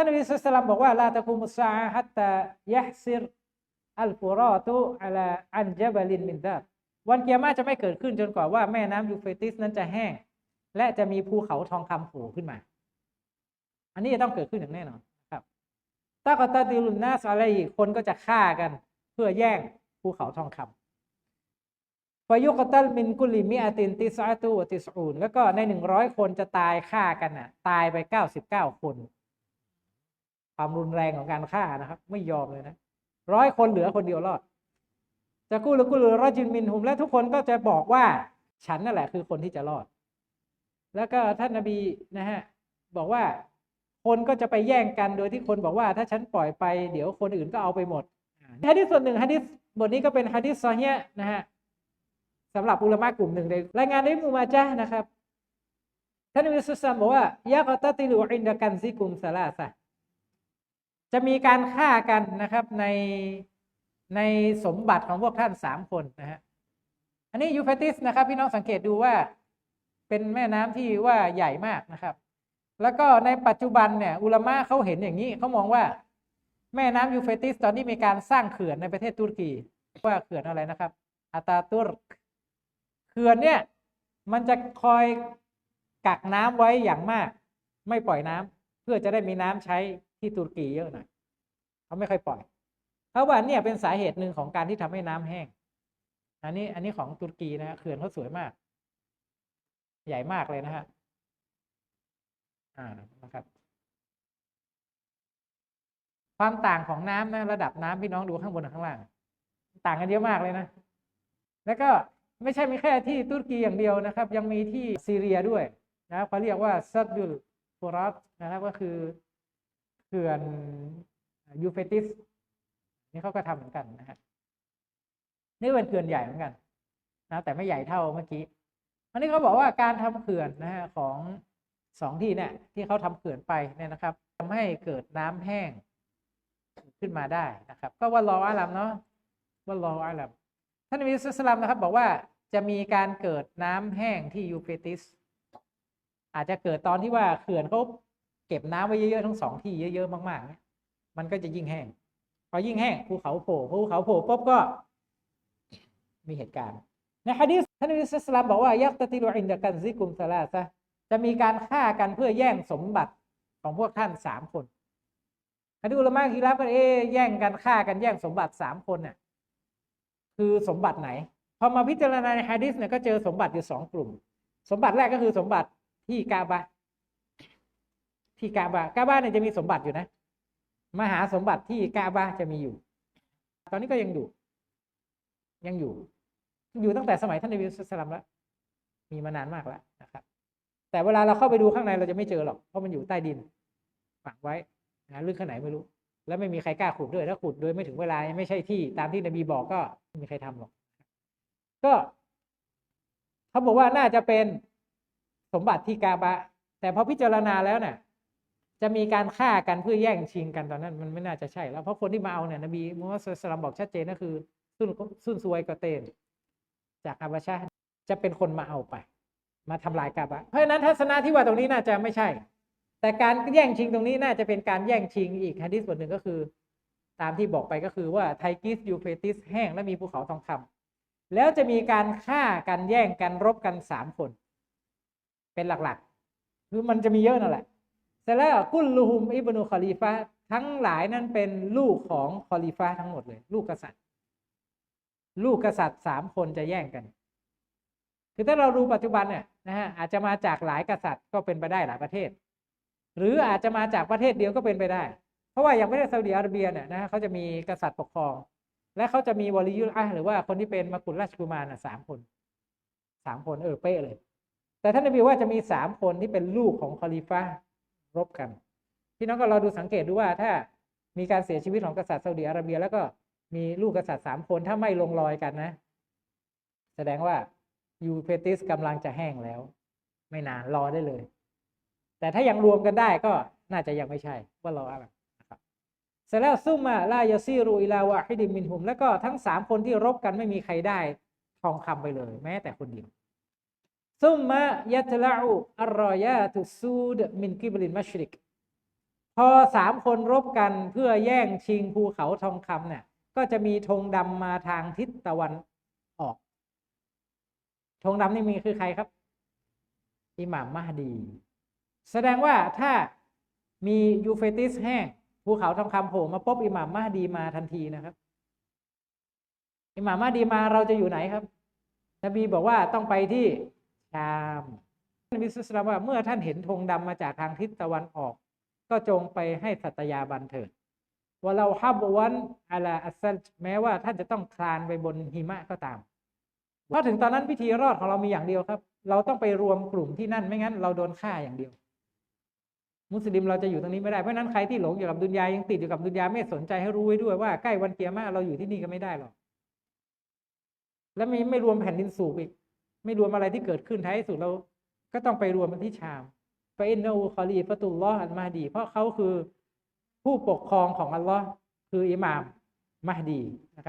ท่านนบีสุลต่านบอกว่าลาตะกุมุสซาอะฮัตตายะฮซิรอัลฟุรอตุอะลอันจบลินมินดาบวันเกียร์มาจะไม่เกิดขึ้นจนกว่าว่าแม่น้ำยูเฟติสนั้นจะแห้ง และจะมีภูเขาทองคำโผล่ขึ้นมา อันนี้จะต้องเกิดขึ้นอย่างแน่นอนครับตากตาดิลุนนาสอะไรอีกคนก็จะฆ่ากัน เพื่อแย่งภูเขาทองคำฟายุกตัลมินกุลิมิอาตินติสอาตูติสอูนแล้วก็ในหนึ่งร้อยคนจะตายฆ่ากันน่ะ ตายไปเก้าสิบเก้าคน ความรุนแรงของการฆ่านะครับ ไม่ยอมเลยนะร้อยคนเหลือคนเดียวรอดจะกู้หรือกู้หรือรอจินมินหุมและทุกคนก็จะบอกว่าฉันนั่นแหละคือคนที่จะรอด แล้วก็ท่านนบีนะฮะบอกว่าคนก็จะไปแย่งกันโดยที่คนบอกว่า ถ้าฉันปล่อยไปเดี๋ยวคนอื่นก็เอาไปหมดฮะดิษส่วนหนึ่งฮะดิษบทนี้ก็เป็นฮะดิษซอฮียนะฮะสำหรับอุลามะกลุ่มหนึ่งในรายงานในมุมาจานะครับท่านนบีสุลต่านบอกว่ายะกอตติลูอินดะกันซิกุมซาลาซะ จะมีการฆ่ากันนะครับในในสมบัติของพวกท่านสามคนนะฮะอันนี้ยูเฟติสนะครับ พี่น้องสังเกตดูว่าเป็นแม่น้ำที่ว่าใหญ่มากนะครับ แล้วก็ในปัจจุบันเนี่ยอุลามะเขาเห็นอย่างนี้เขามองว่า แม่น้ำยูเฟติสตอนนี้มีการสร้างเขื่อนในประเทศตุรกีว่าเขื่อนอะไรนะครับอาตาตุรกเขื่อนเนี่ย มันจะคอยกักน้ำไว้อย่างมาก ไม่ปล่อยน้ำเพื่อจะได้มีน้ำใช้ ที่ตุรกีเยอะหน่อยเขาไม่ค่อยปล่อยเขาว่าเนี่ยเป็นสาเหตุหนึ่งของการที่ทำให้น้ำแห้ง อันนี้อันนี้ของตุรกีนะเขื่อนเขาสวยมาก ใหญ่มากเลยนะฮะอ่านะครับ ความต่างของน้ำนะระดับน้ำพี่น้องดูข้างบนกับข้างล่าง ต่างกันเยอะมากเลยนะ แล้วก็ไม่ใช่มีแค่ที่ตุรกีอย่างเดียวนะครับ ยังมีที่ซีเรียด้วยนะเขาเรียกว่าซัดยุลฟูรัสนะครับก็คือ เขื่อนยูเฟติสนี่เขาก็ทำเหมือนกันนะฮะนี่เป็นเขื่อนใหญ่เหมือนกัน นะแต่ไม่ใหญ่เท่าเมื่อกี้อันนี้เขาบอกว่าการทำเขื่อนนะฮะของสองที่เนี่ยที่เขาทำเขื่อนไปเนี่ยนะครับทำให้เกิดน้ำแห้งขึ้นมาได้นะครับ ก็ว่ารออาลัมเนาะว่ารออาลัมท่านนบีสุสลัมนะครับ บอกว่าจะมีการเกิดน้ำแห้งที่ยูเฟติสอาจจะเกิดตอนที่ว่าเขื่อนเขา เก็บน้ำไว้เยอะๆทั้งสองที่เยอะๆมากๆเนี่ยมันก็จะยิ่งแห้ง พอยิ่งแห้งภูเขาโผล่ภูเขาโผล่ปุ๊บก็ มีเหตุการณ์ในฮะดีษท่านนบีสุสลัมบอกว่ายักตติลุอินดะกันซิกุมซาลาซะจะมีการฆ่ากันเพื่อแย่งสมบัติของพวกท่านสามคนฮะดีอุลามะคีรับกันเอ๊แย่งกันฆ่ากันแย่งสมบัติสามคนเนี่ยคือสมบัติไหน พอมาพิจารณาในฮะดีษเนี่ยก็เจอสมบัติอยู่สองกลุ่ม สมบัติแรกก็คือสมบัติที่กาบะ ที่กาบะกาบะเนี่ยจะมีสมบัติอยู่นะ มหาสมบัติที่กาบะจะมีอยู่ ตอนนี้ก็ยังอยู่ ยังอยู่ อยู่ตั้งแต่สมัยท่านนบีสุลต่านแล้วมีมานานมากแล้วนะครับ แต่เวลาเราเข้าไปดูข้างในเราจะไม่เจอหรอก เพราะมันอยู่ใต้ดินฝังไว้นะลึกขนาดไหนไม่รู้ แล้วไม่มีใครกล้าขุดด้วยถ้าขุดโดยไม่ถึงเวลาไม่ใช่ที่ตามที่นบีบอกก็ไม่มีใครทำหรอก ก็เขาบอกว่าน่าจะเป็นสมบัติที่กาบะ แต่พอพิจารณาแล้วเนี่ย จะมีการฆ่ากันเพื่อแย่งชิงกันตอนนั้น มันไม่น่าจะใช่แล้วเพราะคนที่มาเอาเนี่ยนบีมุฮัมมัดสุลตัมบอกชัดเจนก็คือซุนซุนซวยกเตน จากอาบาชาจะเป็นคนมาเอาไป มาทำลายกาบะเพราะฉะนั้นทัศนะที่ว่าตรงนี้น่าจะไม่ใช่ แต่การแย่งชิงตรงนี้น่าจะเป็นการแย่งชิงอีกฮะดิษบทหนึ่งก็คือ ตามที่บอกไปก็คือว่าไทกิสยูเฟติสแห้งและมีภูเขาทองคำแล้วจะมีการฆ่ากันแย่งกันรบกันสามคน เป็นหลักๆ คือมันจะมีเยอะนั่นแหละ ร็จแล้วกุลลูฮุมอิบนุคอลีฟะทั้งหลายนั้นเป็นลูกของคอลีฟะทั้งหมดเลย ลูกกษัตริย์ ลูกกษัตริย์สามคนจะแย่งกัน คือถ้าเราดูปัจจุบันเนี่ยนะฮะอาจจะมาจากหลายกษัตริย์ก็เป็นไปได้หลายประเทศ หรืออาจจะมาจากประเทศเดียวก็เป็นไปได้ เพราะว่าอย่างประเทศซาอุดิอาระเบียเนี่ยนะฮะเขาจะมีกษัตริย์ปกครอง และเขาจะมีวลียุลอะหรือว่าคนที่เป็นมกุฎราชกุมารน่ะสามคนสามคนเออเป๊ะเลย แต่ท่านนบีว่าจะมีสามคนที่เป็นลูกของคอลีฟา รบกัน พี่น้องก็เราดูสังเกตดูว่าถ้ามีการเสียชีวิตของกษัตริย์ซาอุดิอาระเบีย แล้วก็มีลูกกษัตริย์สามคนถ้าไม่ลงรอยกันนะ แสดงว่ายูเฟติสกำลังจะแห้งแล้ว ไม่นานรอได้เลย แต่ถ้ายังรวมกันได้ก็น่าจะยังไม่ใช่ว่ารออะไรนะครับเสร็จแล้วซุ่มมาลายาซีรูอิลาวะฮิดิมินหุม แล้วก็ทั้งสามคนที่รบกันไม่มีใครได้ทองคำไปเลย แม้แต่คนเดียว ซุ่มมายะตละอูอัรรอยาตุซูดมินกิบลินมัชริก พอสามคนรบกันเพื่อแย่งชิงภูเขาทองคำเนี่ย ก็จะมีธงดำมาทางทิศตะวันออกธงดำนี่มีคือใครครับ อิหม่ามมหดี แสดงว่าถ้ามียูเฟติสแห้งภูเขาทองคำโผล่มาปุ๊บอิหม่ามมหดีมาทันทีนะครับ อิหม่ามมหดีมาเราจะอยู่ไหนครับนบีบอกว่าต้องไปที่ ชามนบีสุสลานว่าเมื่อท่านเห็นธงดำมาจากทางทิศตะวันออก ก็จงไปให้สัตยาบันเถิดว่าเราฮับวันอาลาอัสซัลแม้ว่าท่านจะต้องคลานไปบนหิมะก็ตามเพราะถึงตอนนั้นพิธีรอดของเรามีอย่างเดียวครับ เราต้องไปรวมกลุ่มที่นั่นไม่งั้น เราโดนฆ่าอย่างเดียว มุสลิมเราจะอยู่ตรงนี้ไม่ได้เพราะฉะนั้นใครที่หลงอยู่กับดุนยายังติดอยู่กับดุนยาไม่สนใจให้รู้ไว้ด้วยว่าใกล้วันเกียร์มาเราอยู่ที่นี่ก็ไม่ได้หรอกแล้วมีไม่รวมแผ่นดินสูบอีก ไม่รวมอะไรที่เกิดขึ้นท้ายสุดเราก็ต้องไปรวมกันที่ชามไปอินนูคอลีฟตุลลอฮ์อัลมาดี เพราะเขาคือผู้ปกครองของอัลลอฮ์คืออิหม่ามมาดีนะครับ